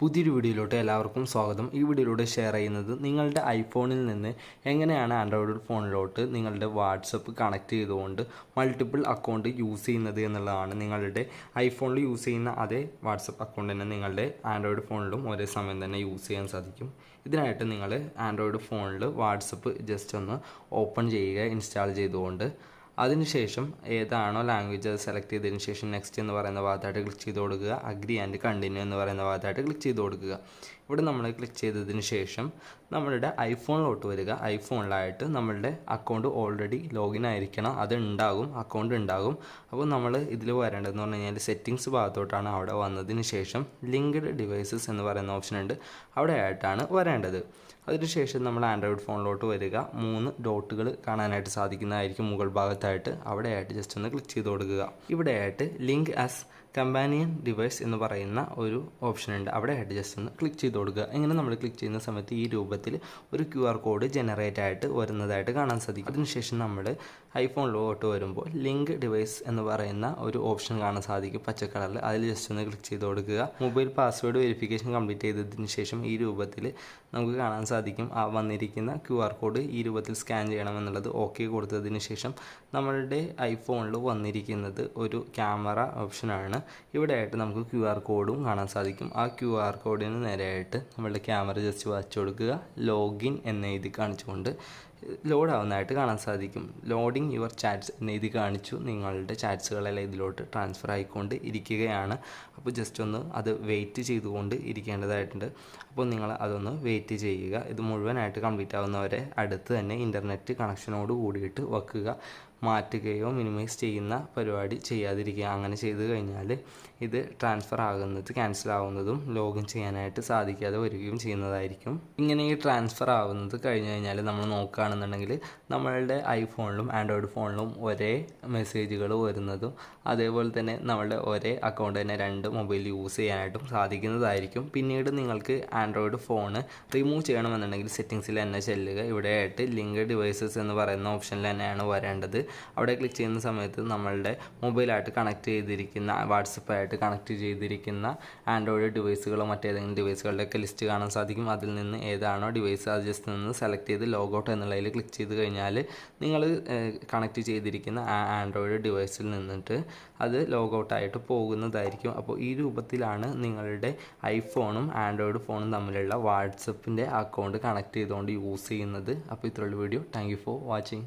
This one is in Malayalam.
പുതിയൊരു വീഡിയോയിലോട്ട് എല്ലാവർക്കും സ്വാഗതം. ഈ വീഡിയോയിലൂടെ ഷെയർ ചെയ്യുന്നത് നിങ്ങളുടെ ഐഫോണിൽ നിന്ന് എങ്ങനെയാണ് ആൻഡ്രോയിഡ് ഫോണിലോട്ട് നിങ്ങളുടെ വാട്സപ്പ് കണക്ട് ചെയ്തുകൊണ്ട് മൾട്ടിപ്പിൾ അക്കൗണ്ട് യൂസ് ചെയ്യുന്നത് എന്നുള്ളതാണ് നിങ്ങളുടെ ഐഫോണിൽ യൂസ് ചെയ്യുന്ന അതേ വാട്സപ്പ് അക്കൗണ്ട് തന്നെ നിങ്ങളുടെ ആൻഡ്രോയിഡ് ഫോണിലും ഒരേ സമയം തന്നെ യൂസ് ചെയ്യാൻ സാധിക്കും. ഇതിനായിട്ട് നിങ്ങൾ ആൻഡ്രോയിഡ് ഫോണിൽ വാട്സപ്പ് ജസ്റ്റ് ഒന്ന് ഓപ്പൺ ചെയ്യുക ഇൻസ്റ്റാൾ ചെയ്തുകൊണ്ട് അതിനുശേഷം ഏതാണോ ലാംഗ്വേജ് അത് സെലക്ട് ചെയ്തതിന് ശേഷം നെക്സ്റ്റ് എന്ന് പറയുന്ന ഭാഗത്തായിട്ട് ക്ലിക്ക് ചെയ്ത് കൊടുക്കുക. അഗ്രി ആൻഡ് കണ്ടിന്യൂ എന്ന് പറയുന്ന ഭാഗത്തായിട്ട് ക്ലിക്ക് ചെയ്ത് കൊടുക്കുക. ഇവിടെ നമ്മൾ ക്ലിക്ക് ചെയ്തതിന് ശേഷം നമ്മളുടെ ഐഫോണിലോട്ട് വരിക. ഐഫോണിലായിട്ട് നമ്മളുടെ അക്കൗണ്ട് ഓൾറെഡി ലോഗിൻ ആയിരിക്കണം. അത് ഉണ്ടാകും. അക്കൗണ്ട് ഉണ്ടാകും. അപ്പോൾ നമ്മൾ ഇതിൽ വരേണ്ടതെന്ന് പറഞ്ഞു കഴിഞ്ഞാൽ സെറ്റിങ്സ് ഭാഗത്തോട്ടാണ് അവിടെ വന്നതിന് ശേഷം ലിങ്ക്ഡ് ഡിവൈസസ് എന്ന് പറയുന്ന ഓപ്ഷൻ ഉണ്ട്. അവിടെ ആയിട്ടാണ് വരേണ്ടത്. അതിനുശേഷം നമ്മൾ ആൻഡ്രോയിഡ് ഫോണിലോട്ട് വരിക. മൂന്ന് ഡോട്ടുകൾ കാണാനായിട്ട് സാധിക്കുന്നതായിരിക്കും മുകൾ ഭാഗത്തായിട്ട് അവിടെയായിട്ട് ജസ്റ്റ് ഒന്ന് ക്ലിക്ക് ചെയ്ത് കൊടുക്കുക. ഇവിടെയായിട്ട് ലിങ്ക് ആസ് കമ്പാനിയൻ ഡിവൈസ് എന്ന് പറയുന്ന ഒരു ഓപ്ഷൻ ഉണ്ട്. അവിടെ ഹെഡ് ജസ്റ്റ് ഒന്ന് ക്ലിക്ക് ചെയ്ത് കൊടുക്കുക. ഇങ്ങനെ നമ്മൾ ക്ലിക്ക് ചെയ്യുന്ന സമയത്ത് ഈ രൂപത്തിൽ ഒരു ക്യു ആർ കോഡ് ജനറേറ്റ് ആയിട്ട് വരുന്നതായിട്ട് കാണാൻ സാധിക്കും. അതിനുശേഷം നമ്മൾ ഐഫോണിലോട്ട് വരുമ്പോൾ ലിങ്ക് ഡിവൈസ് എന്ന് പറയുന്ന ഒരു ഓപ്ഷൻ കാണാൻ സാധിക്കും പച്ച കളറിൽ അതിൽ ജസ്റ്റ് ഒന്ന് ക്ലിക്ക് ചെയ്ത് കൊടുക്കുക. മൊബൈൽ പാസ്വേഡ് വെരിഫിക്കേഷൻ കംപ്ലീറ്റ് ചെയ്തതിന് ശേഷം ഈ രൂപത്തിൽ നമുക്ക് കാണാൻ സാധിക്കും. ആ വന്നിരിക്കുന്ന ക്യു ആർ കോഡ് ഈ രൂപത്തിൽ സ്കാൻ ചെയ്യണം എന്നുള്ളത് ഓക്കെ കൊടുത്തതിന് ശേഷം നമ്മളുടെ ഐഫോണിൽ വന്നിരിക്കുന്നത് ഒരു ക്യാമറ ഓപ്ഷനാണ് ഇവിടെ ആയിട്ട് നമുക്ക് ക്യു ആർ കോഡും കാണാൻ സാധിക്കും. ആ ക്യു ആർ കോഡിന് നേരെയായിട്ട് നമ്മളുടെ ക്യാമറ ജസ്റ്റ് വച്ചു കൊടുക്കുക. ലോഗിൻ എന്ന് എഴുതി കാണിച്ചുകൊണ്ട് ലോഡ് ആവുന്നതായിട്ട് കാണാൻ സാധിക്കും. ലോഡിങ് യുവർ ചാറ്റ്സ് എന്നെഴുതി ഇത് കാണിച്ചു. നിങ്ങളുടെ ചാറ്റ്സുകളെല്ലാം ഇതിലോട്ട് ട്രാൻസ്ഫർ ആയിക്കൊണ്ട് ഇരിക്കുകയാണ്. അപ്പോൾ ജസ്റ്റ് ഒന്ന് അത് വെയിറ്റ് ചെയ്തുകൊണ്ട് ഇരിക്കേണ്ടതായിട്ടുണ്ട്. അപ്പോൾ നിങ്ങൾ അതൊന്ന് വെയിറ്റ് ചെയ്യുക. ഇത് മുഴുവനായിട്ട് കംപ്ലീറ്റ് ആവുന്നവരെ അടുത്ത് തന്നെ ഇന്റർനെറ്റ് കണക്ഷനോട് കൂടിയിട്ട് വെക്കുക. മാറ്റുകയോ മിനിമൈസ് ചെയ്യുന്ന പരിപാടി ചെയ്യാതിരിക്കുക. അങ്ങനെ ചെയ്തു കഴിഞ്ഞാൽ ഇത് ട്രാൻസ്ഫർ ആകുന്നത് ക്യാൻസൽ ആവുന്നതും ലോഗിൻ ചെയ്യാനായിട്ട് സാധിക്കാതെ വരികയും ചെയ്യുന്നതായിരിക്കും. ഇങ്ങനെ ഈ ട്രാൻസ്ഫർ ആവുന്നത് കഴിഞ്ഞ് കഴിഞ്ഞാൽ നമ്മൾ നോക്കുകയാണെന്നുണ്ടെങ്കിൽ നമ്മളുടെ ഐഫോണിലും ആൻഡ്രോയിഡ് ഫോണിലും ഒരേ മെസ്സേജുകൾ വരുന്നതും അതേപോലെ തന്നെ നമ്മളുടെ ഒരേ അക്കൗണ്ട് തന്നെ രണ്ട് മൊബൈൽ യൂസ് ചെയ്യാനായിട്ടും സാധിക്കുന്നതായിരിക്കും. പിന്നീട് നിങ്ങൾക്ക് ആൻഡ്രോയിഡ് ഫോണ് റിമൂവ് ചെയ്യണമെന്നുണ്ടെങ്കിൽ സെറ്റിങ്സിൽ തന്നെ ചെല്ലുക. ഇവിടെയായിട്ട് ലിങ്ക് ഡിവൈസസ് എന്ന് പറയുന്ന ഓപ്ഷനിൽ തന്നെയാണ് വരേണ്ടത്. അവിടെ ക്ലിക്ക് ചെയ്യുന്ന സമയത്ത് നമ്മളുടെ മൊബൈലായിട്ട് കണക്ട് ചെയ്തിരിക്കുന്ന വാട്സപ്പായിട്ട് കണക്ട് ചെയ്തിരിക്കുന്ന ആൻഡ്രോയിഡ് ഡിവൈസുകളോ മറ്റേതെങ്കിലും ഡിവൈസുകളുടെയൊക്കെ ലിസ്റ്റ് കാണാൻ സാധിക്കും. അതിൽ നിന്ന് ഏതാണോ ഡിവൈസ് അത് ജസ്റ്റ് നിന്ന് സെലക്ട് ചെയ്ത് ലോഗൗട്ട് എന്നുള്ളതിൽ ക്ലിക്ക് ചെയ്ത് കഴിഞ്ഞാൽ നിങ്ങൾ കണക്ട് ചെയ്തിരിക്കുന്ന ആ ആൻഡ്രോയിഡ് ഡിവൈസിൽ നിന്നിട്ട് അത് ലോഗൗട്ടായിട്ട് പോകുന്നതായിരിക്കും. അപ്പോൾ ഈ രൂപത്തിലാണ് നിങ്ങളുടെ ഐഫോണും ആൻഡ്രോയിഡ് ഫോണും തമ്മിലുള്ള വാട്സപ്പിന്റെ അക്കൗണ്ട് കണക്ട് ചെയ്തുകൊണ്ട് യൂസ് ചെയ്യുന്നത്. അപ്പോൾ ഇത്രയുള്ള വീഡിയോ താങ്ക് ഫോർ വാച്ചിങ്